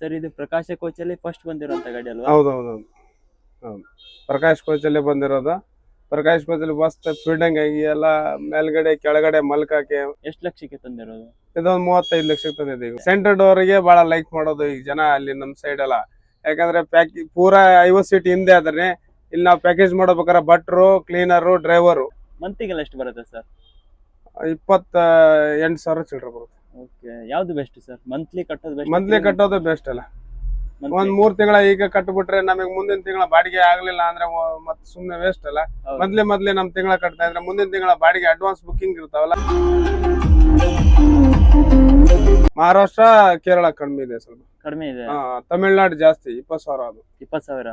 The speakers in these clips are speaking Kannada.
ಸರ್ ಇದು ಪ್ರಕಾಶ ಕೋಚಲ್ಲಿ ಫಸ್ಟ್ ಬಂದಿರೋ ಗಾಡಿ ಅಲ್ವಾ? ಹೌದು ಹೌದು. ಹೌದು. ಹೌದು ಪ್ರಕಾಶ್ ಕೋಚಲ್ಲೇ ಬಂದಿರೋದು. ಪ್ರಕಾಶ್ ಕೋಚಲ್ಲಿ ಬಸ್ ಫೀಲ್ಡಿಂಗ್ ಆಗಿ ಎಲ್ಲ ಮೇಲ್ಗಡೆ ಕೆಳಗಡೆ ಮಲ್ಕಕ್ಕೆ ಎಷ್ಟು ಲಕ್ಷಕ್ಕೆ ತಂದಿರೋದು? ಇದೊಂದು ಮೂವತ್ತೈದು ಲಕ್ಷಕ್ಕೆ ತಂದಿದ್ದೀವಿ ಸೆಂಟರ್ ಡೋರಿಗೆ ಬಹಳ ಲೈಕ್ ಮಾಡೋದು ಈಗ ಜನ ಅಲ್ಲಿ ನಮ್ಮ ಸೈಡ್ ಎಲ್ಲ. ಯಾಕಂದ್ರೆ ಪ್ಯಾಕಿ ಪೂರಾ ಐವತ್ತು ಸೀಟ್ ಹಿಂದೆ ಆದ್ರೆ ಇಲ್ಲಿ ನಾವು ಪ್ಯಾಕೇಜ್ ಮಾಡ್ಬೇಕಾದ್ರೆ ಭಟ್ರು ಕ್ಲೀನರು ಡ್ರೈವರು ಮಂತಿಗೆಲ್ಲ ಎಷ್ಟು ಬರುತ್ತೆ ಸರ್? ಇಪ್ಪತ್ತ ಎಂಟು ಸಾವಿರ ಚಿಲ್ಲರೆ ಬರುತ್ತೆ. ಓಕೆ ಯಾವ್ದು ಬೆಸ್ಟ್ ಸರ್ ಮಂತ್ಲಿ ಕಟ್ಟೋದು ಬೆಸ್ಟ್ ಮಂತ್ಲಿ ಕಟ್ಟೋದು ಬೆಸ್ಟ್ ಅಲ್ಲ. ಒಂದ್ ಮೂರ್ ತಿಂಗಳ ಈಗ ಕಟ್ಬಿಟ್ರೆ ನಮಗೆ ಮುಂದಿನ ತಿಂಗಳ ಬಾಡಿಗೆ ಆಗ್ಲಿಲ್ಲ ಅಂದ್ರೆ ಮತ್ತೆ ಸುಮ್ನೆ ವೇಸ್ಟ್ ಅಲ್ಲ. ಮೊದ್ಲೇ ಮೊದ್ಲೇ ನಮ್ ತಿಂಗಳ ಕಟ್ತಾ ಇದ್ರೆ ಮುಂದಿನ ತಿಂಗಳ ಬಾಡಿಗೆ ಅಡ್ವಾನ್ಸ್ ಬುಕ್ಕಿಂಗ್ ಇರ್ತಾವಲ್ಲ. ಮಹಾರಾಷ್ಟ್ರ ಕೇರಳ ಕಡಿಮೆ ಇದೆ ಸ್ವಲ್ಪ. ಕಡಿಮೆ ಇದೆ. ತಮಿಳ್ನಾಡು ಜಾಸ್ತಿ ಇಪ್ಪತ್ ಸಾವಿರ ಅದು. ಇಪ್ಪತ್ ಸಾವಿರ?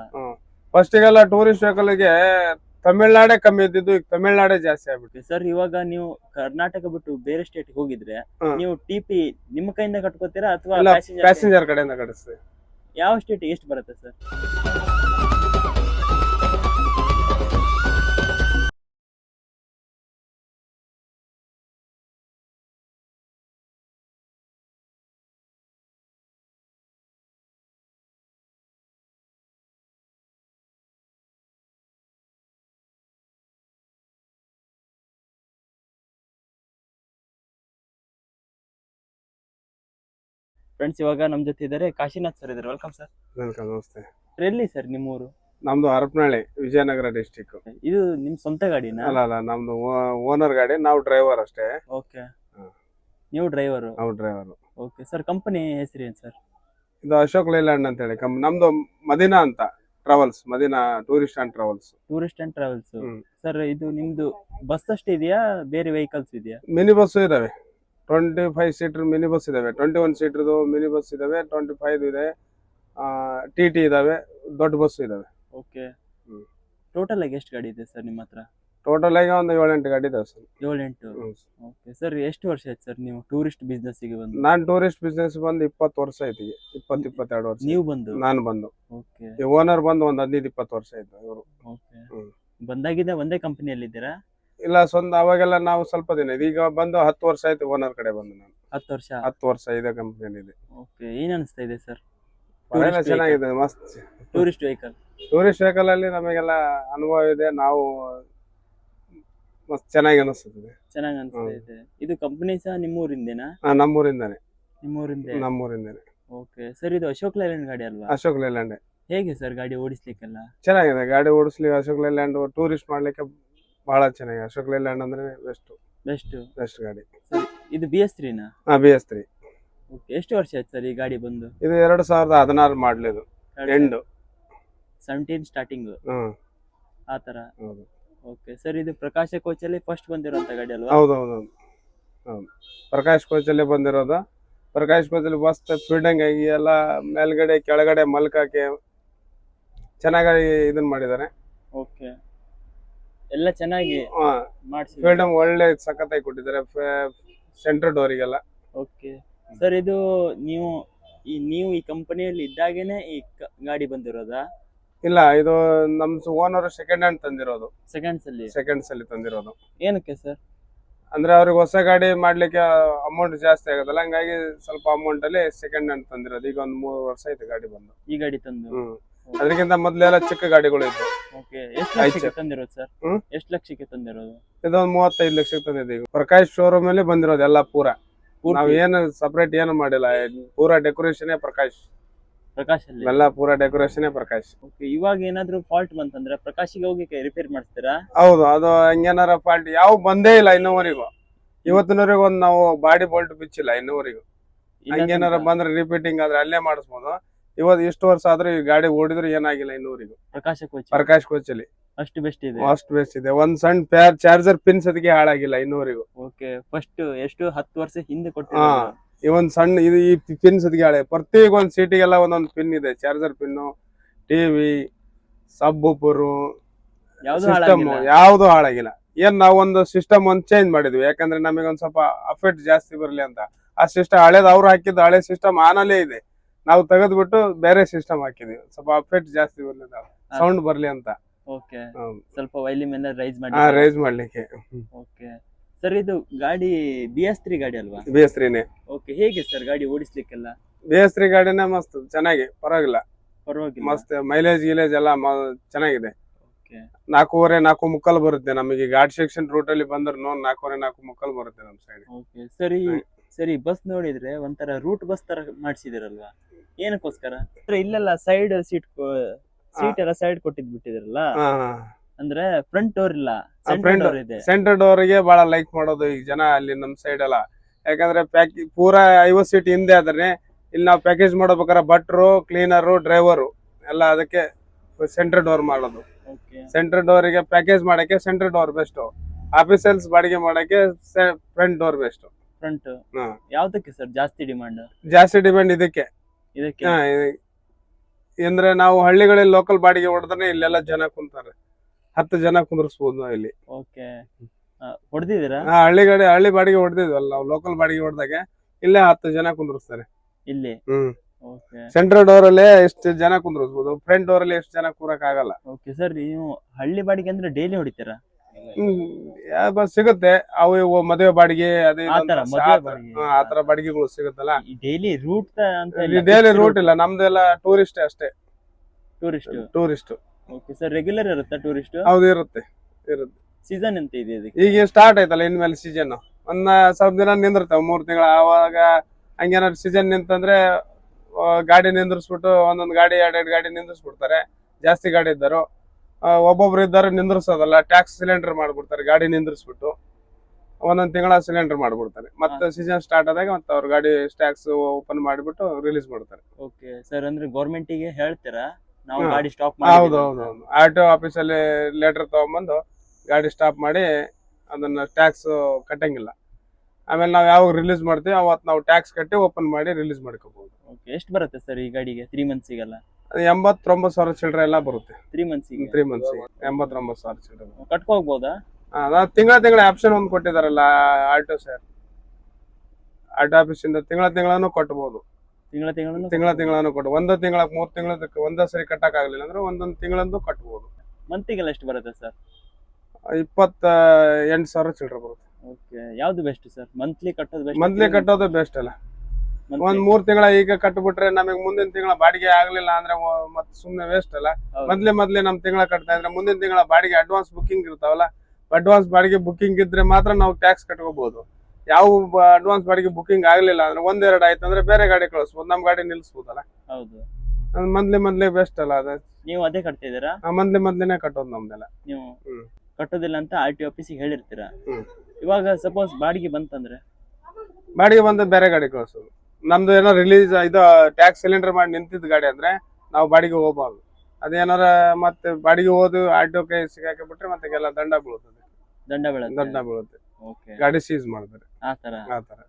ಫಸ್ಟಿಗೆಲ್ಲ ಟೂರಿಸ್ಟ್ ವೆಹಿಕಲ್ಗೆ ತಮಿಳ್ನಾಡೇ ಕಮ್ಮಿ ಇದ್ದಿದ್ದು ಈಗ ತಮಿಳ್ನಾಡೇ ಜಾಸ್ತಿ ಆಗ್ಬಿಟ್ಟು ಸರ್ ಇವಾಗ ನೀವು ಕರ್ನಾಟಕ ಬಿಟ್ಟು ಬೇರೆ ಸ್ಟೇಟ್ ಹೋಗಿದ್ರೆ ಹಾ. ನೀವು ಟಿಪಿ ನಿಮ್ಮ ಕೈಯಿಂದ ಕಟ್ಕೋತೀರಾ ಅಥವಾ ಪ್ಯಾಸೆಂಜರ್ ಕಡೆಯಿಂದ ಕಟ್ಟಿಸ್ತೀವಿ ಯಾವ ಸ್ಟೇಟ್ ಎಷ್ಟು ಬರುತ್ತೆ ಸರ್? ಫ್ರೆಂಡ್ಸ್ ಇವಾಗ ನಮ್ಮ ಜೊತೆ ಇದ್ದಾರೆ. ಕಾಶಿನಾಥ್ ಸರ್ ಇದ್ದಾರೆ. ವೆಲ್ಕಮ್ ಸರ್ ವೆಲ್ಕಮ್ ನಮಸ್ತೆ. ಎಲ್ಲಿ ಸರ್ ನಿಮ್ಮ ಊರು ನಮ್ದು ಹರಪನಹಳ್ಳಿ ವಿಜಯನಗರ ಡಿಸ್ಟಿಕ್ ಇದು ನಿಮ್ ಸ್ವಂತ ಗಾಡಿನ? ಅಲ್ಲ ಅಲ್ಲ ನಮ್ದು ಓನರ್ ಗಾಡಿ ನಾವು ಡ್ರೈವರ್ ಅಷ್ಟೇ. ಓಕೆ. ನೀವು ಡ್ರೈವರು ನಾವು ಡ್ರೈವರ್ ಓಕೆ ಸರ್ ಕಂಪನಿ ಹೆಸರು ಏನು ಸರ್ ಇದು ಅಶೋಕ್ ಲೈಲ್ಯಾಂಡ್ ಅಂತ ಹೇಳಿ ನಮ್ದು ಮದಿನಾ ಅಂತ travels Madina tourist and travels tourist and travels sir ಇದು ನಿಮ್ದು ಬಸ್ ಅಷ್ಟೇ ಇದೆಯಾ? ಬೇರೆ ವೆಹಿಕಲ್ಸ್ ಇದೆಯಾ? ಮಿನಿ ಬಸ್ ಇದಾವೆ. Twenty five seater mini bus ಇದಾವೆ. ಟ್ವೆಂಟಿ ಒನ್ ಸೀಟರ್ದು ಮಿನಿ ಬಸ್ ಇದಾವೆ ಟ್ವೆಂಟಿ ಫೈವ್ ಇದೆ ಟಿ ಟಿ ಇದಾವೆ ದೊಡ್ಡ ಬಸ್ ಇದಾವೆ. ಓಕೆ. ಟೋಟಲ್ ಆಗಿ ಎಷ್ಟು ಗಾಡಿ ಇದೆ ಸರ್ ನಿಮ್ಮ ಹತ್ರ? ಟೋಟಲ್ ಆಗಿ ಒಂದು ಏಳೆಂಟು ಗಾಡಿ ಇದಾವೆ ಸರ್. ಏಳೆಂಟು? Okay sir. ಎಷ್ಟು ವರ್ಷ ಆಯ್ತು ಸರ್ ನೀವು ಟೂರಿಸ್ಟ್ ಬಿಸ್ನೆಸ್ಸಿಗೆ ಬಂದು? ನಾನು ಟೂರಿಸ್ಟ್ ಬಿಸ್ನೆಸ್ ಬಂದು ಇಪ್ಪತ್ತು ವರ್ಷ ಐತಿ ಇಪ್ಪತ್ತು ಇಪ್ಪತ್ತೆರಡು ವರ್ಷ. ನೀವು ಬಂದು? ನಾನು ಬಂದು. ಓಕೆ ಓನರ್ ಬಂದು ಒಂದು ಹದಿನೈದು ಇಪ್ಪತ್ತು ವರ್ಷ ಆಯ್ತು ಇವರು. ಓಕೆ. ಬಂದಾಗಿದ್ದ ಒಂದೇ ಕಂಪನಿಯಲ್ಲಿ ಇದ್ದೀರಾ ಇಲ್ಲ ಸ್ವಂತ ಅವಾಗೆಲ್ಲ ನಾವು ಸ್ವಲ್ಪ ದಿನ ಇದೆ. ಈಗ ಬಂದು ಹತ್ತು ವರ್ಷ ಆಯ್ತು ಓನರ್ ಕಡೆ ಬಂದು ನಾನು. ಹತ್ತು ವರ್ಷ? ಹತ್ತು ವರ್ಷ ಇದೆ ಕಂಪ್ನಿ ಇದೆ ಓಕೆ ಏನ್ ಅನಿಸ್ತಾ ಇದೆ ಸರ್ ಒಳ್ಳೆ ಚೆನ್ನಾಗಿದೆ ಮಸ್ತ್. ಟೂರಿಸ್ಟ್ ವೆಹಿಕಲ್ ಟೂರಿಸ್ಟ್ ವೆಹಿಕಲ್ ಅಲ್ಲಿ ನಮಗೆಲ್ಲ ಅನುಭವ ಇದೆ ನಾವು ಮಸ್ತ್ ಚೆನ್ನಾಗಿ ಅನಿಸ್ತದೆ. ಚೆನ್ನಾಗಿ ಅನಿಸ್ತಾ ಇದು. ಕಂಪನಿ ಸಹ ನಿಮ್ಮೂರಿಂದೇನಾ? ಆ, ನಮ್ಮೂರಿಂದಾನೆ. ನಿಮ್ಮೂರಿಂದೇ? ನಮ್ಮೂರಿಂದಾನೆ. ಓಕೆ ಸರ್ ಇದು ಅಶೋಕ್ ಲೈಲ್ಯಾಂಡ್ ಗಾಡಿ ಅಲ್ವಾ? ಅಶೋಕ್ ಲೈಲ್ಯಾಂಡ್. ಹೇಗೆ ಸರ್ ಗಾಡಿ ಓಡಿಸ್ಲಿಕ್ಕೆಲ್ಲ? ಚೆನ್ನಾಗಿದೆ ಗಾಡಿ ಓಡಿಸ್ಲಿಕ್ಕೆ ಅಶೋಕ್ ಲೈಲ್ಯಾಂಡ್ ಟೂರಿಸ್ಟ್ ಮಾಡ್ಲಿಕ್ಕೆ ಬಹಳ ಚೆನ್ನಾಗಿ ಅಶೋಕ್ ಲೇಲ್ಯಾಂಡ್ ಅಂದ್ರೆ ಬೆಸ್ಟ್ ಬೆಸ್ಟ್ ಬೆಸ್ಟ್ ಗಾಡಿ. ಇದು ಬಿ ಎಸ್ ತ್ರೀನಾ ಹಾ ಬಿ ಎಸ್ ತ್ರೀ ಓಕೆ ಎಷ್ಟು ವರ್ಷ ಆಯ್ತು ಸರ್ ಈ ಗಾಡಿ ಬಂದು? ಇದು ಎರಡು ಸಾವಿರದ ಹದಿನಾರು ಮಾಡಲ್ ಇದು. ಎಂಡು ಸೆವೆಂಟೀನ್ ಸ್ಟಾರ್ಟಿಂಗ್ ಹ್ಮ್ ಆ ತರ? ಹೌದು. ಓಕೆ ಸರ್ ಇದು ಪ್ರಕಾಶ ಕೋಚಲ್ಲಿ ಫಸ್ಟ್ ಬಂದಿರೋಂಥ ಗಾಡಿ ಅಲ್ವಾ? ಹೌದು ಹೌದು ಹೌದು. ಹೌದು. ಪ್ರಕಾಶ್ ಕೋಚಲ್ಲಿ ಬಂದಿರೋದು. ಪ್ರಕಾಶ್ ಕೋಚಲ್ಲಿ ಮಸ್ತ್ ಫೀಲ್ಡಿಂಗ್ ಆಗಿ ಎಲ್ಲ ಮೇಲ್ಗಡೆ ಕೆಳಗಡೆ ಮಲ್ಕಕ್ಕೆ ಚೆನ್ನಾಗಿ ಇದನ್ನ ಮಾಡಿದ್ದಾರೆ ಓಕೆ ಎಲ್ಲ ಚೆನ್ನಾಗಿ ಮಾಡಿಸಿ ಫ್ರೀಡಮ್ ಒಳ್ಳೆ ಸಖತ್ತಾಗಿ ಕೊಟ್ಟಿದ್ದಾರೆ. ಸೆಂಟ್ರಲ್ ಡೋರಿಗೆಲ್ಲ ಓಕೆ ಸರ್ ಇದು ನೀವು ಈ ನೀವು ಈ ಕಂಪನಿಯಲ್ಲಿ ಇದ್ದಾಗೇನೆ ಈ ಕ- ಗಾಡಿ ಬಂದಿರೋದಾ? ಇಲ್ಲ ಇದು ನಮ್ ಓನರ್ ಸೆಕೆಂಡ್ ಹ್ಯಾಂಡ್ ತಂದಿರೋದು. ಸೆಕೆಂಡ್ಸ್ ಅಲ್ಲಿ? ಸೆಕೆಂಡ್ಸ್ ಅಲ್ಲಿ ತಂದಿರೋದು. ಏನಕ್ಕೆ ಸರ್ ಅಂದ್ರೆ ಅವ್ರಿಗೆ ಹೊಸ ಗಾಡಿ ಮಾಡ್ಲಿಕ್ಕೆ ಅಮೌಂಟ್ ಜಾಸ್ತಿ ಆಗುತ್ತಲ್ಲ ಹಂಗಾಗಿ ಸ್ವಲ್ಪ ಅಮೌಂಟ್ ಅಲ್ಲಿ ಸೆಕೆಂಡ್ ಹ್ಯಾಂಡ್ ತಂದಿರೋದು. ಈಗ ಒಂದು ಮೂರು ವರ್ಷ ಆಯ್ತು ಗಾಡಿ ಬಂದು. ಈ ಗಾಡಿ ತಂದು? ಹ್ಮ್. ಅದಕ್ಕಿಂತ ಮೊದ್ಲೆಲ್ಲ ಚಿಕ್ಕ ಗಾಡಿಗಳು ಇತ್ತು ಓಕೆ ಎಷ್ಟು ಲಕ್ಷಕ್ಕೆ. ತಂದಿರೋದು ಸರ್ ಹ್ಮ್? ಎಷ್ಟು ಲಕ್ಷಕ್ಕೆ ತಂದಿರೋದು? ಇದೊಂದು ಮೂವತ್ತೈದು ಲಕ್ಷಕ್ಕೆ ತಂದಿದ್ದೀವಿ. ಪ್ರಕಾಶ್ ಶೋರೂಮ್ ಅಲ್ಲಿ ಬಂದಿರೋದು ಎಲ್ಲ ಪೂರ. ಪೂರ್ತಿ? ನಾವ್ ಏನು ಸಪರೇಟ್ ಏನು ಮಾಡಿಲ್ಲ. ಪೂರ ಡೆಕೋರೇಷನ್ ಪ್ರಕಾಶ್ ಪ್ರಕಾಶ್. ಅಲ್ಲಿ ಎಲ್ಲ ಪೂರ ಡೆಕೋರೇಷನ್ ಪ್ರಕಾಶ್. ಓಕೆ ಇವಾಗ ಏನಾದ್ರು ಫಾಲ್ಟ್ ಬಂತಂದ್ರೆ ಪ್ರಕಾಶಿಗೆ ಹೋಗಿ ರಿಪೇರ್ ಮಾಡಿಸ್ತೀರಾ ಹೌದು ಅದು ಹಂಗೇನಾರ ಫಾಲ್ಟ್ ಯಾವ ಬಂದೇ ಇಲ್ಲ ಇನ್ನೂವರೆಗೂ. ಇವತ್ತಿನವರೆಗೂ ಒಂದು ನಾವು ಬಾಡಿ ಬೋಲ್ಟ್ ಬಿಚ್ಚಿಲ್ಲ ಇನ್ನೂವರೆಗೂ. ಇಲ್ಲ ಹಂಗೇನಾರ ಬಂದ್ರೆ ರಿಪೀಟಿಂಗ್ ಆದ್ರೆ ಅಲ್ಲೇ ಮಾಡಿಸ್ಬೋದು. ಇವತ್ತು ಇಷ್ಟು ವರ್ಷ ಆದ್ರೂ ಈ ಗಾಡಿ ಓಡಿದ್ರು ಏನಾಗಿಲ್ಲ ಇನ್ನೂರಿಗೂ. ಪ್ರಕಾಶ ಕೋಚ್ ಪ್ರಕಾಶ್ ಅಲ್ಲಿ ಅಷ್ಟು ಬೆಸ್ಟ್ ಇದೆ. ಅಷ್ಟು ಬೆಸ್ಟ್ ಇದೆ. ಒಂದ್ ಸಣ್ಣ ಪ್ಯಾರ್ ಚಾರ್ಜರ್ ಪಿನ್ ಸದಿಗೆ ಹಾಳಾಗಿಲ್ಲ ಇನ್ನೂರಿಗೂ. ಓಕೆ ಫಸ್ಟ್ ಎಷ್ಟು? ಹತ್ತು ವರ್ಷ ಹಿಂದೆ ಹಾ ಕೊಟ್ಟಿರೋದು ಈ ಒಂದ್ ಸಣ್ಣ ಇದು ಈ ಪಿನ್ ಸದಿಗೆ ಹಾಳೆ ಪ್ರತಿ ಒಂದ್ ಸೀಟಿಗೆಲ್ಲ ಒಂದೊಂದು ಪಿನ್ ಇದೆ. Charger pin TV subwoofer ಯಾವ್ದು ಸಿಸ್ಟಮ್ ಯಾವ್ದು ಹಾಳಾಗಿಲ್ಲ. ಏನ್ ನಾವು ಒಂದು ಸಿಸ್ಟಮ್ ಒಂದ್ ಚೇಂಜ್ ಮಾಡಿದ್ವಿ. ಯಾಕಂದ್ರೆ ನಮಗೆ ಒಂದ್ ಸ್ವಲ್ಪ ಅಫೆಕ್ಟ್ ಜಾಸ್ತಿ ಬರ್ಲಿ ಅಂತ. ಆ ಸಿಸ್ಟಮ್ ಹಳೇದ್ ಅವ್ರು ಹಾಕಿದ್ದು ಹಳೆ ಸಿಸ್ಟಮ್ ಆನಲ್ಲೇ ಇದೆ. ನಾವು ತೆಗೆದ್ಬಿಟ್ಟು ಬೇರೆ ಸಿಸ್ಟಮ್ ಹಾಕಿದೀವಿ. ಸ್ವಲ್ಪ ಅಫೆಕ್ಟ್ ಜಾಸ್ತಿ ಬರ್ಲಿ ಅಂತ ಸೌಂಡ್ ಬರ್ಲಿ ಅಂತ. ಓಕೆ ಸ್ವಲ್ಪ ವೈಲಿ ಮೇಲೆ ರೈಸ್ ಮಾಡಿ ರೈಸ್ ಮಾಡ್ಲಿಕ್ಕೆ. ಓಕೆ ಸರ್ ಇದು ಗಾಡಿ ಬಿ ಎಸ್ ತ್ರೀ ಗಾಡಿ ಅಲ್ವಾ? ಬಿ ಎಸ್ ತ್ರೀನೇ ಓಕೆ ಹೇಗೆ ಸರ್ ಗಾಡಿ ಓಡಿಸ್ಲಿಕ್ಕೆಲ್ಲ? ಬಿ ಎಸ್ ತ್ರೀ ಗಾಡಿನೇ ಮಸ್ತ್ ಚೆನ್ನಾಗಿ ಪರವಾಗಿಲ್ಲ. ಪರವಾಗಿಲ್ಲ. ಮಸ್ತ್ ಮೈಲೇಜ್ ಗಿಲೇಜ್ ಎಲ್ಲ ಚೆನ್ನಾಗಿದೆ. ಓಕೆ ನಾಲ್ಕೂವರೆ ನಾಲ್ಕು ಮುಕ್ಕಲ್ ಬರುತ್ತೆ ನಮಗೆ ಘಾಟ್ ಸೆಕ್ಷನ್ ರೂಟ್ ಅಲ್ಲಿ ಬಂದ್ರು ನಾಲ್ಕೂವರೆ ನಾಲ್ಕು ಮುಕ್ಕಲ್ ಬರುತ್ತೆ ನಮ್ಮ ಸೈಡ್ ಓಕೆ ಸರಿ. ಸರಿ ಬಸ್ ನೋಡಿದ್ರೆ ಒಂಥರ ರೂಟ್ ಬಸ್ ತರ ಮಾಡಿಸಿದಿರಲ್ವಾ? ಏನಕ್ಕೋಸ್ಕರ? ಅಂದ್ರೆ ಇಲ್ಲೆಲ್ಲ ಸೈಡ್ ಸೀಟ್ ಸೀಟ್ ಎಲ್ಲ ಸೈಡ್ ಕೊಟ್ಟಿದ್ ಬಿಟ್ಟಿದ್ರಲ್ಲ ಅಂದ್ರೆ ಫ್ರಂಟ್ ಡೋರ್ ಇಲ್ಲ ಸೆಂಟರ್ ಡೋರ್ ಇದೆ. ಸೆಂಟರ್ ಡೋರ್ಗೆ ಬಹಳ ಲೈಕ್ ಮಾಡೋದು ಈ ಜನ ಅಲ್ಲಿ ನಮ್ ಸೈಡ್ ಎಲ್ಲ. ಯಾಕಂದ್ರೆ ಪ್ಯಾಕಿ ಪೂರಾ ಐವತ್ ಸೀಟ್ ಹಿಂದೆ ಆದ್ರೆ ಇಲ್ಲಿ ನಾವು ಪ್ಯಾಕೇಜ್ ಮಾಡ್ಬೇಕಾದ್ರೆ ಭಟ್ರು ಕ್ಲೀನರು ಡ್ರೈವರು ಎಲ್ಲ ಅದಕ್ಕೆ ಸೆಂಟರ್ ಡೋರ್ ಮಾಡೋದು. ಸೆಂಟರ್ ಡೋರಿಗೆ ಪ್ಯಾಕೇಜ್ ಮಾಡಕ್ಕೆ ಸೆಂಟರ್ ಡೋರ್ ಬೆಸ್ಟ್ ಆಫೀಸಲ್ಸ್ ಬಾಡಿಗೆ ಮಾಡಕ್ಕೆ front door best front hmm. ಯಾವ್ದಕ್ಕೆ ಸರ್ ಜಾಸ್ತಿ ಡಿಮಾಂಡ್ ಜಾಸ್ತಿ ಡಿಮ್ಯಾಂಡ್ ಇದಕ್ಕೆ. ಇದಕ್ಕೆ? ಹಾ, ಇ- ಅಂದ್ರೆ ನಾವು ಹಳ್ಳಿಗಳಲ್ಲಿ ಲೋಕಲ್ ಬಾಡಿಗೆ ಹೊಡೆದ್ರೆ ಇಲ್ಲೆಲ್ಲ ಜನ ಕುಂತಾರೆ. ಹತ್ತು ಜನ ಕುಂದ್ರಸ್ಬೋದು ನಾವು ಇಲ್ಲಿ. ಓಕೆ. ಹೊಡೆದಿದ್ದೀರಾ? ಹಾ, ಹಳ್ಳಿ ಬಾಡಿಗೆ ಹೊಡೆದಿದ್ವಲ್ಲ ನಾವು ಲೋಕಲ್ ಬಾಡಿಗೆ ಹೊಡೆದಾಗ ಇಲ್ಲೇ ಹತ್ತು ಜನ ಕುಂದ್ರಿಸ್ತಾರೆ. ಇಲ್ಲಿ? ಹ್ಮ್. ಓಕೆ. ಸೆಂಟ್ರಲ್ ಡೋರ್ ಅಲ್ಲೇ ಎಷ್ಟು ಜನ ಕುಂದ್ರಿಸ್ಬೋದು? ಫ್ರಂಟ್ ಡೋರ್ ಅಲ್ಲಿ ಎಷ್ಟು ಜನ ಕೂರಕ್ ಆಗಲ್ಲ ಓಕೆ ಸರ್ ನೀವು ಹಳ್ಳಿ ಬಾಡಿಗೆ ಅಂದ್ರೆ ಡೈಲಿ ಹೊಡಿತೀರಾ? ಹ್ಮ್ ಸಿಗುತ್ತೆ. ಅವು ಇವು ಮದುವೆ ಬಾಡಿಗೆ ಅದೇ ಇದು ಆ ಅಂತ ತರ, ಸ- ಮದುವೆ ಆ ತರ- ಬಾಡಿಗೆ. ಹಾ, ಆ ತರ ಬಾಡಿಗೆಗಳು ಸಿಗುತ್ತಲ್ಲ. ಡೈಲಿ ರೂಟ್ ಅಂತ ಡೈಲಿ ರೂಟ್ ಇಲ್ಲ. ನಮ್ದೆಲ್ಲ ಟೂರಿಸ್ಟ್ ಅಷ್ಟೇ. Tourist tourist okay sir regular ಇರುತ್ತಾ ಟೂರಿಸ್ಟ್ ಹೌದು ಇರುತ್ತೆ. ಇರುತ್ತೆ. ಸೀಸನ್ ಎಂತ ಇದೆ ಇದಕ್ಕೆ? ಈಗ ಸ್ಟಾರ್ಟ್ ಆಯ್ತಲ್ಲ ಇನ್ಮೇಲೆ ಸೀಸನ್ ಒಂದ್ ಸ್ವಲ್ಪ ದಿನ ನಿಂದಿರ್ತಾವ ಮೂರ್ ತಿಂಗಳ ಆವಾಗ ಹಂಗೇನಾದ್ರು ಸೀಸನ್ ನಿಂತಂದ್ರೆ ಆ, ಗಾಡಿ ನಿಂದ್ರಿಸ್ಬಿಟ್ಟು ಒಂದೊಂದ್ ಗಾಡಿ ಎರಡೆರಡು ಗಾಡಿ ನಿಂದ್ರಿಸ್ಬಿಡ್ತಾರೆ. ಜಾಸ್ತಿ ಗಾಡಿ ಇದ್ದರು. ಒಬ್ಬೊಬ್ರು ಇದ್ದಾರೆ ನಿಂದ್ರಿಸೋದಲ್ಲ ಟ್ಯಾಕ್ಸ್ ಸಿಲಿಂಡರ್ ಮಾಡ್ಬಿಡ್ತಾರೆ ಗಾಡಿ ನಿಂದ್ರಿಸ್ಬಿಟ್ಟು. ಒಂದೊಂದು ತಿಂಗಳ ಸಿಲಿಂಡರ್ ಮಾಡ್ಬಿಡ್ತಾರೆ. ಮತ್ತೆ ಸೀಸನ್ ಸ್ಟಾರ್ಟ್ ಆದಾಗ ಮತ್ತೆ ಅವ್ರ ಗಾಡಿ ಟ್ಯಾಕ್ಸ್ ಓಪನ್ ಮಾಡಿಬಿಟ್ಟು ರಿಲೀಸ್ ಮಾಡ್ತಾರೆ. ಓಕೆ ಸರ್ ಅಂದ್ರೆ ಗೌರ್ಮೆಂಟಿಗೆ ಹೇಳ್ತೀರಾ? ನಾವು. ಗಾಡಿ ಸ್ಟಾಪ್ ಹೌದು ಹೌದು ಹೌದು. ಆರ್ ಟಿ ಆಫೀಸಲ್ಲಿ ಲೆಟರ್ ತಗೊಂಬಂದು ಗಾಡಿ ಸ್ಟಾಪ್ ಮಾಡಿ ಅದನ್ನ ಟ್ಯಾಕ್ಸ್ ಕಟ್ಟಂಗಿಲ್ಲ. ಆಮೇಲೆ ನಾವು ಯಾವಾಗ ರಿಲೀಸ್ ಮಾಡ್ತೀವಿ ಅವತ್ ನಾವು ಟ್ಯಾಕ್ಸ್ ಕಟ್ಟಿ ಓಪನ್ ಮಾಡಿ ರಿಲೀಸ್ ಮಾಡ್ಕೋಬಹುದು ಓಕೆ ಎಷ್ಟು ಬರುತ್ತೆ ಸರ್ ಈ ಗಾಡಿಗೆ? ತ್ರೀ ಮಂತ್ಸಿಗೆಲ್ಲ ಎಂಬತ್ತೊಂಬತ್ತು ಸಾವಿರ ಚಿಲ್ಲರೆ ಎಲ್ಲ ಬರುತ್ತೆ. ತ್ರೀ ಮಂತ್ಸಿಗೆ ತ್ರೀ ಮಂತ್ಸ್ ಎಂಬತ್ತೊಂಬತ್ತು ಸಾವಿರ ಚಿಲ್ಲರೆ ಕಟ್ಕೋಗ್ಬೋದಾ ತಿಂಗಳ ತಿಂಗಳ ಆಪ್ಷನ್ ಒಂದು ಕೊಟ್ಟಿದಾರಲ್ಲ ಆಲ್ಟೋ ಸರ್ ಆಟೋ ಆಫೀಸಿಂದ ತಿಂಗಳ ತಿಂಗಳನು ಕಟ್ಬಹುದು ತಿಂಗಳ ತಿಂಗಳ ತಿಂಗಳ ತಿಂಗಳನು ಕೊಟ್ಟು ಒಂದೇ ತಿಂಗಳ ಮೂರ್ ತಿಂಗಳ ಒಂದೇ ಸರಿ ಕಟ್ಟಕ್ ಆಗ್ಲಿಲ್ಲ ಅಂದ್ರೆ ಒಂದೊಂದು ತಿಂಗಳಂದು ಕಟ್ಬೋದು. ಮಂತಿಗೆಲ್ಲ ಎಷ್ಟು ಬರುತ್ತೆ ಸರ್ ಇಪ್ಪತ್ತ ಎಂಟು ಸಾವಿರ ಚಿಲ್ಲರೆ ಬರುತ್ತೆ. ಓಕೆ ಯಾವ್ದು ಬೆಸ್ಟ್ ಸರ್ ಮಂತ್ಲಿ ಕಟ್ಟೋದು ಬೆಸ್ಟ್ ಮಂತ್ಲಿ ಕಟ್ಟೋದು ಬೆಸ್ಟ್ ಅಲ್ಲ. ಒಂದ್ ಮೂರ್ ತಿಂಗಳ ಈಗ ಕಟ್ಬಿಟ್ರೆ ನಮಗೆ ಮುಂದಿನ ತಿಂಗಳ ಬಾಡಿಗೆ ಆಗ್ಲಿಲ್ಲ ಅಂದ್ರೆ ಮತ್ತೆ ಸುಮ್ನೆ ವೇಸ್ಟ್ ಅಲ್ಲ. ಮೊದ್ಲೆ ಮೊದ್ಲೆ ನಮ್ ತಿಂಗಳ ಕಟ್ತಾ ಇದ್ರೆ ಮುಂದಿನ ತಿಂಗಳ ಬಾಡಿಗೆ ಅಡ್ವಾನ್ಸ್ ಬುಕ್ಕಿಂಗ್ ಇರ್ತಾವಲ್ಲ ಅಡ್ವಾನ್ಸ್ ಬಾಡಿಗೆ ಬುಕ್ಕಿಂಗ್ ಇದ್ರೆ ಮಾತ್ರ ನಾವು ಟ್ಯಾಕ್ಸ್ ಕಟ್ಕೋಬಹುದು ಯಾವ ಅಡ್ವಾನ್ಸ್ ಬಾಡಿಗೆ ಬುಕ್ಕಿಂಗ್ ಆಗ್ಲಿಲ್ಲ ಅಂದ್ರೆ ಒಂದೆರಡು ಆಯ್ತು ಅಂದ್ರೆ ಬೇರೆ ಗಾಡಿ ಕಳಿಸ್ಬೋದು ನಮ್ ಗಾಡಿ ನಿಲ್ಸ್ಬೋದಲ್ಲ. ಹೌದು. ಮೊದ್ಲೆ ಮೊದ್ಲೆ ಬೆಸ್ಟ್ ಅಲ್ಲ ಅದ. ನೀವು ಅದೇ ಕಟ್ತಿದ್ದೀರಾ ಮೊದ್ಲೆ ಮೊದ್ಲೇನೆ ಕಟ್ಟೋದು ನಮ್ದೆಲ್ಲ. ನೀವು. ಕಟ್ಟೋದಿಲ್ಲ ಅಂತ ಆರ್ ಟಿ ಆಫೀಸಿಗೆ ಹೇಳಿರ್ತೀರಾ. ಇವಾಗ ಸಪೋಸ್ ಬಾಡಿಗೆ ಬಂತಂದ್ರೆ? ಬಾಡಿಗೆ ಬಂದ ಬೇರೆ ಗಾಡಿ ಕಳಿಸೋದು ನಮ್ದು ಏನೋ ರಿಲೀಸ್ ಇದು ಟ್ಯಾಕ್ಸ್ ಸಿಲಿಂಡರ್ ಮಾಡಿ ನಿಂತಿದ್ದ ಗಾಡಿ ಅಂದ್ರೆ ನಾವು ಬಾಡಿಗೆ ಹೋಗ್ಬಾರ್ದು. ಅದೇನಾರ ಮತ್ತೆ ಬಾಡಿಗೆ ಹೋದು ಆಟೋ ಕೈ ಸಿಗಾಕಿಬಿಟ್ರೆ ಮತ್ತೆ ಎಲ್ಲ ದಂಡ ಬೀಳುತ್ತದೆ ದಂಡ ಬೀಳುತ್ತೆ? ದಂಡ ಬೀಳುತ್ತೆ. ಓಕೆ ಗಾಡಿ ಸೀಸ್ ಮಾಡ್ತಾರೆ. ಆ ತರ? ಆ ತರ.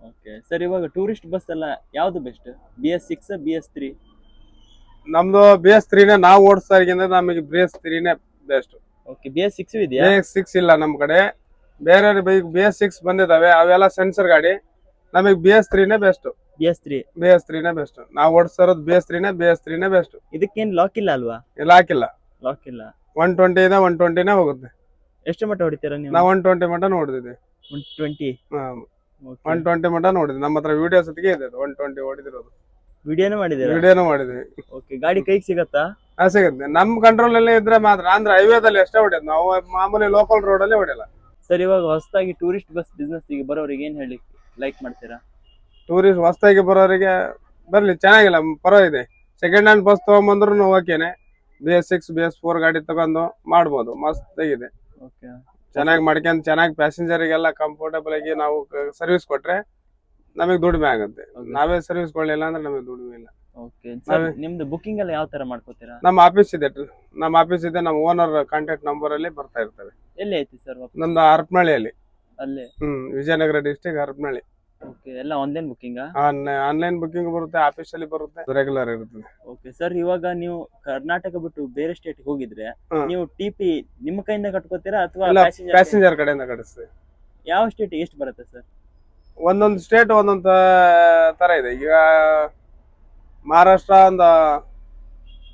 ಓಕೆ ಸರ್ ಇವಾಗ ಟೂರಿಸ್ಟ್ ಬಸ್ ಎಲ್ಲ ಯಾವ್ದು best B S six B S three ನಮ್ದು ಬಿ ಎಸ್ ತ್ರೀನೇ ನಾವು ಓಡಿಸ್ತಾ ನಮಗೆ B S ತ್ರೀನೇ best okay B S six ಇದೆಯಾ? ಸಿಕ್ಸ್ ಇಲ್ಲ ನಮ್ಮ ಕಡೆ. ಬೇರೆ ಬೈಕ್ ಬಿ ಎಸ್ ಸಿಕ್ಸ್ ಬಂದಿದಾವೆ ಅವೆಲ್ಲ ಸೆನ್ಸರ್ ಗಾಡಿ. ನಮಗೆ B S ತ್ರೀನೇ best B S three B S ತ್ರೀನೇ best ನಾವು ಓಡಿಸೋದ್ ಬಿ ಎಸ್ ತ್ರೀನೇ ಬಿ ಎಸ್ ತ್ರೀನೇ ಬೆಸ್ಟ್ ಇದಕ್ಕೇನ್ ಲಾಕ್ ಇಲ್ಲ ಅಲ್ವಾ? ಇಲ್ಲ ಹಾಕಿಲ್ಲ. ಲಾಕ್ ಇಲ್ಲ. ಒನ್ ಟ್ವೆಂಟಿ ಇದೆ ಒನ್ ಟ್ವೆಂಟಿನೇ ಹೋಗುತ್ತೆ. ಎಷ್ಟು ಮಟ್ಟ ಹೊಡಿತೀರ ನೀವು? ನಾವು ಒನ್ ಟ್ವೆಂಟಿ ಮಟ್ಟ ನೋಡಿದ್ವಿ. ಒನ್ ಟ್ವೆಂಟಿ ಒನ್ ಟ್ವೆಂಟಿ ಮಟ ನೋಡಿದ್ವಿ. ನಮ್ಮ ಹತ್ರ ವಿಡಿಯೋ ಹೊತ್ತಿಗೆ ಇದೆ ಒನ್ ಟ್ವೆಂಟಿ ಹೊಡಿದಿರೋದು ವಿಡಿಯೋನೇ ಮಾಡಿದ್ದೀರಾ? ವಿಡಿಯೋನು ಮಾಡಿದ್ವಿ. ಓಕೆ ಗಾಡಿ ಕೈಗೆ ಸಿಗತ್ತಾ? ಹಾ ಸಿಗುತ್ತೆ. ನಮ್ ಕಂಟ್ರೋಲ್ ಅಲ್ಲೇ ಇದ್ರೆ ಮಾತ್ರ. ಅಂದ್ರೆ ಹೈವೇದಲ್ಲಿ ಎಷ್ಟೇ ಹೊಡೆಯೋದು ನಾವು ಮಾಮೂಲಿ ಲೋಕಲ್ ರೋಡ್ ಅಲ್ಲೇ ಹೊಡೆಯಲ್ಲ. ಸರ್ ಇವಾಗ ಹೊಸದಾಗಿ ಟೂರಿಸ್ಟ್ ಬಸ್ ಬಿಸ್ನೆಸ್ಗೆ ಬರೋರಿಗೆ ಏನ್ ಹೇಳಿ ಲೈಕ್ ಮಾಡ್ತೀರಾ? ಟೂರಿಸ್ಟ್ ಹೊಸದಾಗಿ ಬರೋರಿಗೆ ಬರ್ಲಿ ಚೆನ್ನಾಗಿಲ್ಲ ಪರವಾಗಿದೆ ಸೆಕೆಂಡ್ ಹ್ಯಾಂಡ್ ಬಸ್ ತಗೊಂಬಂದ್ರು ಓಕೆನೆ B S six B S four ಗಾಡಿ ತಗೊಂಡು ಮಾಡ್ಬೋದು ಮಸ್ತಾಗಿದೆ. ಓಕೆ ಚೆನ್ನಾಗಿ ಮಾಡ್ಕೊಂಡು ಚೆನ್ನಾಗಿ ಪ್ಯಾಸೆಂಜರಿಗೆಲ್ಲ ಕಂಫರ್ಟಬಲ್ ಆಗಿ ನಾವು ಸರ್ವಿಸ್ ಕೊಟ್ರೆ ನಮಗೆ ದುಡಿಮೆ ಆಗುತ್ತೆ. ನಾವೇ ಸರ್ವಿಸ್ ಕೊಡ್ಲಿಲ್ಲ ಅಂದ್ರೆ ನಮಗೆ ದುಡಿಮೆ ಇಲ್ಲ. ಓಕೆ ಸರ್ ನಿಮ್ದು ಬುಕಿಂಗ್ ಎಲ್ಲ ಯಾವ ತರ ಮಾಡ್ಕೋತೀರಾ? ನಮ್ಮ ಆಫೀಸ್ ಇದೆ ನಮ್ಮ ಆಫೀಸ್ ಇದೆ ನಮ್ಮ ಓನರ್ ಕಾಂಟ್ಯಾಕ್ಟ್ ನಂಬರ್ ಅಲ್ಲಿ ಬರ್ತಾ ಇರ್ತವೆ ಎಲ್ಲಿ ಐತಿ ಸರ್ ನಮ್ದು ಹರಪನಹಳ್ಳಿಯಲ್ಲಿ ಅಲ್ಲಿ? ಹ್ಮ್ ವಿಜಯನಗರ ಡಿಸ್ಟಿಕ್ ಹರಪನಹಳ್ಳಿ ಓಕೆ ಎಲ್ಲ ಆನ್ಲೈನ್ ಬುಕಿಂಗಾ ಆನ್ಲೈನ್ ಬುಕಿಂಗ್ ಬರುತ್ತೆ ಆಫೀಸ್ ಅಲ್ಲಿ ಬರುತ್ತೆ ರೆಗ್ಯುಲರ್ ಇರುತ್ತೆ ಓಕೆ ಸರ್ ಇವಾಗ ನೀವು ಕರ್ನಾಟಕ ಬಿಟ್ಟು ಬೇರೆ ಸ್ಟೇಟ್ ಹೋಗಿದ್ರೆ ನೀವು ಟಿಪಿ ನಿಮ್ಮ ಕೈಯಿಂದ ಕಟ್ಕೋತೀರಾ ಅಥವಾ ಪ್ಯಾಸೆಂಜರ್ ಕಡೆಯಿಂದ ಕಟ್ಟಿಸ್ತೀವಿ ಯಾವ ಸ್ಟೇಟ್ ಎಷ್ಟು ಬರುತ್ತೆ ಸರ್ ಒಂದೊಂದು ಸ್ಟೇಟ್ ಒಂದೊಂದು ತರ ಇದೆ. ಈಗ ಮಹಾರಾಷ್ಟ್ರ ಒಂದು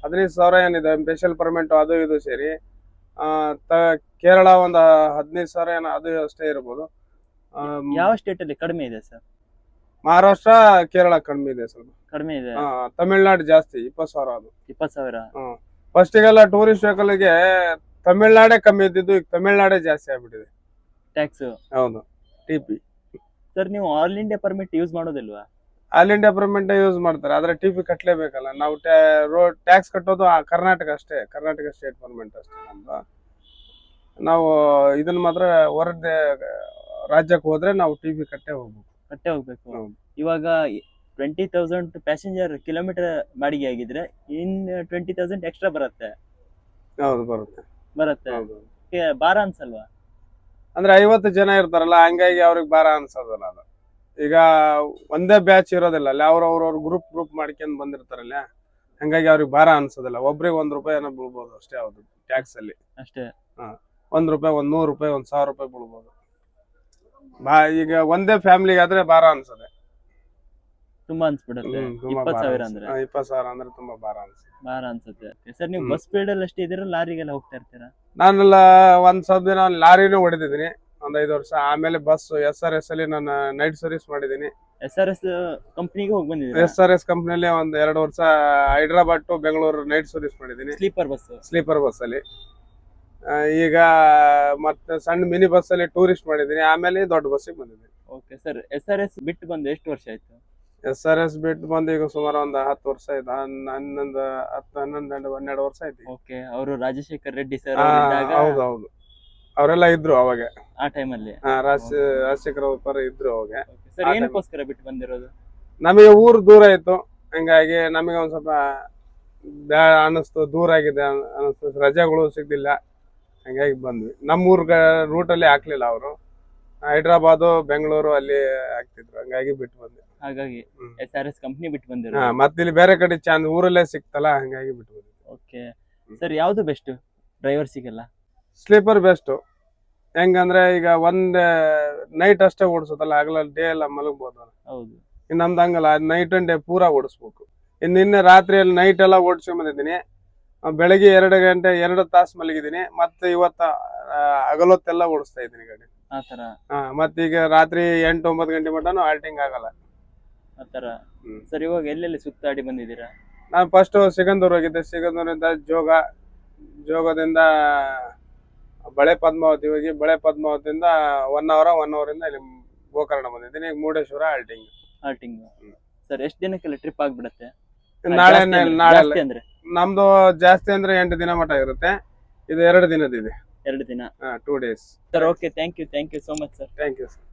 ಹದಿನೈದು ಸಾವಿರ ಏನಿದೆ ಸ್ಪೆಷಲ್ ಪರ್ಮೆಂಟು ಅದು ಇದು ಸೇರಿ. ಆ, ತ ಕೇರಳ ಒಂದು ಹದಿನೈದು ಸಾವಿರ ಏನೋ ಅದು ಅಷ್ಟೇ ಇರ್ಬೋದು. ಯಾವ ಸ್ಟೇಟ್ ಅಲ್ಲಿ ಕಡಿಮೆ ಇದೆ ಸರ್? ಮಹಾರಾಷ್ಟ್ರ ಕೇರಳ ಕಡಿಮೆ ಇದೆ ಸ್ವಲ್ಪ. ಕಡಿಮೆ ಇದೆ. ಆ, ತಮಿಳ್ನಾಡು ಜಾಸ್ತಿ ಇಪ್ಪತ್ತು ಸಾವಿರ ಅದು. ಇಪ್ಪತ್ತು ಸಾವಿರ? ಫಸ್ಟಿಗೆಲ್ಲ ಟೂರಿಸ್ಟ್ ವೆಹಿಕಲ್ಗೆ ತಮಿಳ್ನಾಡೇ ಕಮ್ಮಿ ಇದ್ದಿದ್ದು ಈಗ ತಮಿಳ್ನಾಡೇ ಜಾಸ್ತಿ ಆಗ್ಬಿಟ್ಟಿದೆ. ಟ್ಯಾಕ್ಸ್ ಹೌದು ಟಿ ಪಿ ಸರ್ ನೀವು ಆಲ್ ಇಂಡಿಯಾ ಪರ್ಮಿಟ್ ಯೂಸ್ ಮಾಡೋದಿಲ್ವಾ? ಆಲ್ ಇಂಡಿಯಾ ಪರ್ಮಿಟ್ ಯೂಸ್ ಮಾಡ್ತಾರೆ. ಆದ್ರೆ ಟಿ ಪಿ ಕಟ್ಟಲೇಬೇಕಲ್ಲ ನಾವು ರೋಡ್ ಟ್ಯಾಕ್ಸ್ ಕಟ್ಟೋದು ಆ ಕರ್ನಾಟಕ ಅಷ್ಟೇ. ಕರ್ನಾಟಕ ಸ್ಟೇಟ್ ಗೌರ್ಮೆಂಟ್ ಅಷ್ಟೇ ನಮ್ದು. ನಾವು ಇದನ್ನ ಮಾತ್ರ ಹೊರಗೆ ರಾಜ್ಯಕ್ಕೆ ಹೋದ್ರೆ ನಾವು ಟಿ ಪಿ ಕಟ್ಟೇ ಹೋಗ್ಬೇಕು. ಕಟ್ಟೆ ಹೋಗ್ಬೇಕು. ಇವಾಗ ಟ್ವೆಂಟಿ ತೌಸಂಡ್ ಪ್ಯಾಸೆಂಜರ್ ಕಿಲೋಮೀಟರ್ ಬಾಡಿಗೆ ಆಗಿದ್ರೆ ಇನ್ ಟ್ವೆಂಟಿ ತೌಸಂಡ್ ಎಕ್ಸ್ಟ್ರಾ ಬರುತ್ತೆ. ಹೌದು ಬರುತ್ತೆ. ಬರುತ್ತೆ. ಭಾರ ಅನ್ಸಲ್ವಾ? ಅಂದ್ರೆ ಐವತ್ತು ಜನ ಇರ್ತಾರಲ್ಲ ಹಂಗಾಗಿ ಅವ್ರಿಗೆ ಭಾರ ಅನ್ಸೋದಲ್ಲ ಅದು. ಈಗ ಒಂದೇ ಬ್ಯಾಚ್ ಇರೋದಿಲ್ಲ ಅಲ್ಲಿ ಅವ್ರ ಅವ್ರವ್ರ ಗ್ರೂಪ್ ಗ್ರೂಪ್ ಮಾಡ್ಕೊಂಡ್ ಬಂದಿರ್ತಾರಲ್ಲ? ಹಂಗಾಗಿ ಅವ್ರಿಗೆ ಭಾರ ಅನ್ಸೋದಿಲ್ಲ. ಒಬ್ರಿಗೆ ಒಂದ್ ರೂಪಾಯಿ ಏನೋ ಬೀಳ್ಬೋದು ಅಷ್ಟೇ ಹೌದು ಟ್ಯಾಕ್ಸ್ ಅಲ್ಲಿ. ಅಷ್ಟೇ. ಒಂದ್ ರೂಪಾಯಿ ಒಂದ್ ನೂರು ರೂಪಾಯಿ ಒಂದ್ ಸಾವಿರ ರೂಪಾಯಿ ಬೀಳ್ಬೋದು. ಬಾ ಈಗ ಒಂದೇ ಫ್ಯಾಮಿಲಿಗೆ ಆದ್ರೆ ಭಾರ ಅನ್ಸದೆ. ತುಂಬಾ ಅನ್ಸ್ಬಿಡುತ್ತೆ. ಹ್ಮ್, ತುಂಬಾ ಇಪ್ಪತ್ ಭಾರ ಸಾವಿರ ಅನ್ಸುತ್ತೆ. ಅಂದ್ರೆ. ಹಾ, ಇಪ್ಪತ್ ಸಾವಿರ ಅಂದ್ರೆ ತುಂಬಾ ಭಾರ ಅನ್ಸುತ್ತೆ ಭಾರ ಅನ್ಸುತ್ತೆ. ಸರ್ ನೀವು ಹ್ಮ್. ಬಸ್ ಸ್ಪೀಡ್ ಅಲ್ಲಿ ಅಷ್ಟೇ ಇದೀರಾ ಲಾರಿಗೆಲ್ಲ ಹೋಗ್ತಾ ಇರ್ತೀರಾ? ನಾನೆಲ್ಲ ಒಂದ್ ಸ್ವಲ್ಪ ದಿನ ಲಾರಿನೂ ಹೊಡೆದಿದ್ದೀನಿ. ಒಂದ್ ಐದು ವರ್ಷ. ಆಮೇಲೆ ಬಸ್ ಎಸ್ ಆರ್ ಎಸ್ ಅಲ್ಲಿ ನಾನು ನೈಟ್ ಸರ್ವಿಸ್ ಮಾಡಿದ್ದೀನಿ. ಎಸ್ ಆರ್ ಎಸ್ ಕಂಪ್ನಿಗೆ ಹೋಗಿ ಬಂದಿದ್ದೀನಿ ಎಸ್ ಆರ್ ಎಸ್ ಕಂಪ್ನಿಯಲ್ಲಿ ಒಂದು ಎರಡು ವರ್ಷ Hyderabad to Bengaluru night service ಮಾಡಿದ್ದೀನಿ. ಸ್ಲೀಪರ್ ಬಸ್ ಸ್ಲೀಪರ್ ಬಸ್ ಅಲ್ಲಿ. ಆ, ಈಗ ಮತ್ತೆ ಸಣ್ಣ ಮಿನಿ ಬಸ್ ಅಲ್ಲಿ ಟೂರಿಸ್ಟ್ ಮಾಡಿದ್ದೀನಿ. ಆಮೇಲೆ ದೊಡ್ಡ ಬಸ್ಸಿಗೆ ಬಂದಿದ್ದೀನಿ. Okay sir S R S ಬಿಟ್ಟು ಬಂದು ಎಷ್ಟು ವರ್ಷ ಆಯ್ತು? ಎಸ್ ಆರ್ ಎಸ್ ಬಿಟ್ಟು ಬಂದು ಈಗ ಸುಮಾರು ಒಂದು ಹತ್ತು ವರ್ಷ ಆಯ್ತು. ಹನ್- ಹನ್ನೊಂದು ಹತ್ತು ಹನ್ನೊಂದು ಹನ್ನೆರಡು ವರ್ಷ ಆಯ್ತು ಈಗ. ಓಕೆ ಅವರು ರಾಜಶೇಖರ್ ರೆಡ್ಡಿ ಸರ್ ಆ, ಹೌದು ಹೌದು. ಅವರೆಲ್ಲ ಇದ್ರು ಅವಾಗ. ಆ ಟೈಮಲ್ಲಿ? ರಾಜಶೇಖರ ಅವ್ರ ಪರ ಇದ್ರು ಅವಾಗ. ಸರ್ ಏನಕ್ಕೋಸ್ಕರ ಬಿಟ್ಟು ಬಂದಿರೋದು? ನಮಗೆ ಊರು ದೂರ ಇತ್ತು. ಹಂಗಾಗಿ ನಮಗೆ ಒಂದ್ ಸ್ವಲ್ಪ ಬ್ಯಾ ಅನಿಸ್ತು ದೂರ ಆಗಿದೆ ಅನ್- ಅನಿಸ್ತು. ರಜೆಗಳು ಸಿಗ್ಲಿಲ್ಲ ಹಂಗಾಗಿ ಬಂದ್ವಿ. ನಮ್ಮ ಊರ್ ರೂಟಲ್ಲಿ ಹಾಕ್ಲಿಲ್ಲ ಅವರು. ಹೈದ್ರಾಬಾದು ಬೆಂಗಳೂರು ಅಲ್ಲಿ ಹಾಕ್ತಿದ್ರು. ಹಂಗಾಗಿ ಬಿಟ್ಟು ಬಂದ್ವಿ. ಹಾಗಾಗಿ. ಎಸ್ ಆರ್ ಎಸ್ ಕಂಪ್ನಿ ಬಿಟ್ಟು ಹಾ ಬಂದಿರೋದು ಮತ್ತೆ ಇಲ್ಲಿ ಬೇರೆ ಕಡೆ ಚಾನ್ಸ್ ಊರಲ್ಲೇ ಸಿಕ್ತಲ್ಲ ಹಂಗಾಗಿ ಬಿಟ್ಟು ಬಂದ್ವಿ. ಓಕೆ ಸರ್ ಯಾವ್ದು ಬೆಸ್ಟ್ ಡ್ರೈವರ್ ಸಿಗಲ್ಲ ಸ್ಲೀಪರ್ ಬೆಸ್ಟ್ ಹೆಂಗಂದ್ರೆ ಈಗ ಒಂದ್ ನೈಟ್ ಅಷ್ಟೇ ಓಡಿಸೋದಲ್ಲ ಹಗಲ ಡೇ ಎಲ್ಲ ಮಲಗ್ಬೋದು. ಹೌದು. ಇನ್ನು ನಮ್ದು ಹಂಗಲ್ಲ ನೈಟ್ ಅಂಡ್ ಡೇ ಪೂರಾ ಓಡಿಸ್ಬೇಕು. ಇನ್ನು ನಿನ್ನೆ ರಾತ್ರಿಯಲ್ಲಿ ನೈಟ್ ಎಲ್ಲ ಓಡಿಸ್ಕೊಂಡ್ ಬಂದಿದ್ದೀನಿ. ಆ, ಬೆಳಗ್ಗೆ ಎರಡು ಗಂಟೆ ಎರಡು ತಾಸು ಮಲಗಿದ್ದೀನಿ. ಮತ್ತೆ ಇವತ್ತ ಹಗಲೊತ್ತೆಲ್ಲ ಓಡಿಸ್ತಾ ಇದ್ದೀನಿ ಗಾಡಿ. ಹಾ ಮತ್ತೆ ಈಗ ರಾತ್ರಿ ಎಂಟು ಒಂಬತ್ತು ಗಂಟೆ ಮಟನು ಆಲ್ಟಿಂಗ್ ಆಗಲ್ಲ. ಆ ತರ ಹ್ಮ್. ಸರ್ ಇವಾಗ ಎಲ್ಲೆಲ್ಲಿ ಸುತ್ತಾಡಿ ಬಂದಿದ್ದೀರಾ? ನಾನು ಫಸ್ಟ್ ಸಿಗಂದೂರ್ ಹೋಗಿದ್ದೆ. ಸಿಗಂದೂರಿಂದ ಜೋಗ ಜೋಗದಿಂದ ಬಳೆ ಪದ್ಮಾವತಿ ಹೋಗಿ ಬಳೆ ಪದ್ಮಾವತಿಯಿಂದ ಒನ್ ಅವರ್ ಒನ್ ಅವರ್ ಇಂದ ಇಲ್ಲಿ ಗೋಕರ್ಣ ಬಂದಿದ್ದೀನಿ. ಈಗ ಮುರುಡೇಶ್ವರ ಆಲ್ಟಿಂಗ್ ಆಲ್ಟಿಂಗ್. ಸರ್ ಎಷ್ಟು ದಿನಕ್ಕೆಲ್ಲ ಟ್ರಿಪ್ ಆಗ್ಬಿಡತ್ತೆ? ನಾಳೆ ನಾಳೆ ಅಂದ್ರೆ? ನಮ್ದು ಜಾಸ್ತಿ ಅಂದ್ರೆ ಎಂಟು ದಿನ ಮಟ್ಟ ಇರುತ್ತೆ. ಇದು ಎರಡು ದಿನದಿದೆ ಎರಡು ದಿನ. Two days sir okay thank you thank you so much sir thank you sir